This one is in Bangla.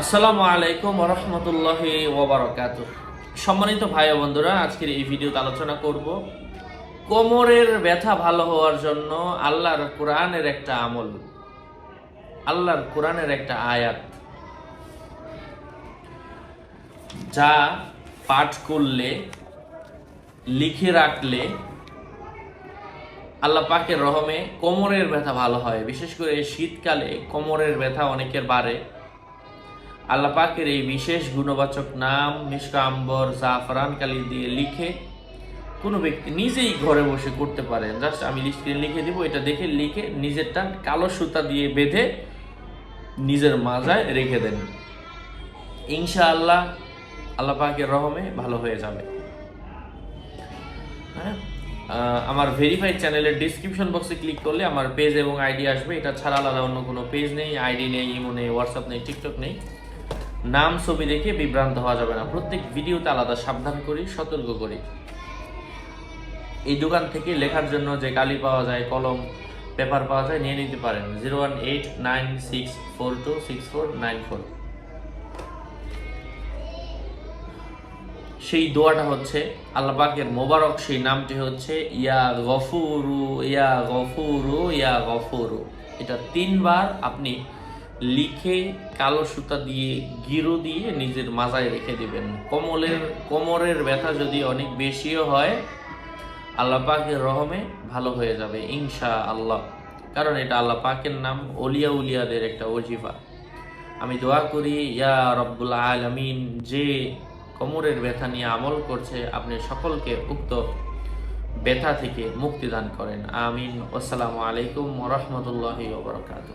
আসসালামু আলাইকুম রহমতুল্লাহ ওবরাকাত সম্মানিত ভাই বন্ধুরা, আজকের এই ভিডিওতে আলোচনা করব কোমরের ব্যথা ভালো হওয়ার জন্য আল্লাহর কোরআনের একটা আমল। আল্লাহর কোরআনের একটা আয়াত। যা পাঠ করলে, লিখে রাখলে আল্লাহ পাকের রহমে কোমরের ব্যথা ভালো হয়। বিশেষ করে শীতকালে কোমরের ব্যথা অনেকের বাড়ে। আল্লাহ পাকের এই বিশেষ গুণবাচক নাম মিসকাম্বর জাফরান কালি দিয়ে লিখে কোনো ব্যক্তি নিজেই ঘরে বসে করতে পারেন জাস্ট আমি স্ক্রিন লিখে দিব, এটা দেখে লিখে নিজেরটা কালো সুতা দিয়ে বেঁধে নিজের মাজায় রেখে দেন। ইনশাআল্লাহ আল্লাহ পাকের রহমে ভালো হয়ে যাবে। হ্যাঁ? আমার ভেরিফাইড চ্যানেলের ডিসক্রিপশন বক্সে ক্লিক করলে আমার পেজ এবং আইডি আসবে। এটা ছাড়া আলাদা অন্য কোনো পেজ নেই। আইডি নেই ইমো নেই হোয়াটসঅ্যাপ নেই টিকটক নেই। নাম ছবি দেখে বিভ্রান্ত হওয়া যাবে না। প্রত্যেক ভিডিওতে আলাদা সাবধান করি, সতর্ক করি। এই দোকান থেকে লেখার জন্য যে কালি পাওয়া যায়, কলম, পেপার পাওয়া যায়, নিয়ে নিতে পারেন। Zero one eight nine six four two six four nine four. সেই দোয়াটা হচ্ছে আল্লাহ পাকের মোবারক, সেই নামটি হচ্ছে ইয়া গফুরু ইয়া গফুরু ইয়া গফুরু। এটা তিনবার আপনি লিখে কালো সুতা দিয়ে গিরো দিয়ে নিজের মাজায় রেখে দিবেন। কোমলের, কোমরের ব্যথা যদি অনেক বেশিও হয়, আল্লাহ পাকের রহমে ভালো হয়ে যাবে ইনশা আল্লাহ কারণ এটা আল্লাহ পাকের নাম, অলিয়া উলিয়াদের একটা ওজিফা। আমি দোয়া করি, ইয়া রব্বুল আলমিন, যে কোমরের ব্যথা নিয়ে আমল করছে, আপনি সকলকে উক্ত ব্যথা থেকে মুক্তি দান করেন। আমিন। আসসালামু আলাইকুম রহমতুল্লাহ বরকাত